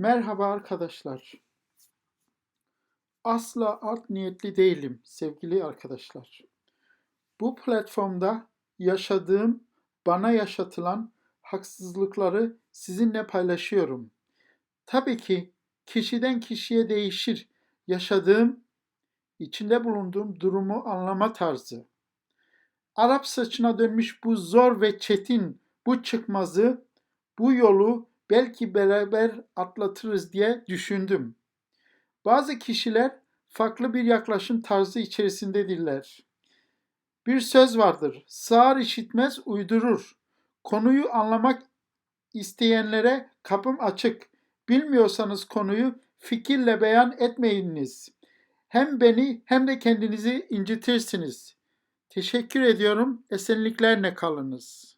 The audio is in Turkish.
Merhaba arkadaşlar. Asla art niyetli değilim sevgili arkadaşlar. Bu platformda yaşadığım, bana yaşatılan haksızlıkları sizinle paylaşıyorum. Tabii ki kişiden kişiye değişir yaşadığım, içinde bulunduğum durumu anlama tarzı. Arap saçına dönmüş bu zor ve çetin bu çıkmazı, bu yolu belki beraber atlatırız diye düşündüm. Bazı kişiler farklı bir yaklaşım tarzı içerisindedirler. Bir söz vardır. Sağır işitmez uydurur. Konuyu anlamak isteyenlere kapım açık. Bilmiyorsanız konuyu fikirle beyan etmeyiniz. Hem beni hem de kendinizi incitirsiniz. Teşekkür ediyorum. Esenliklerle kalınız.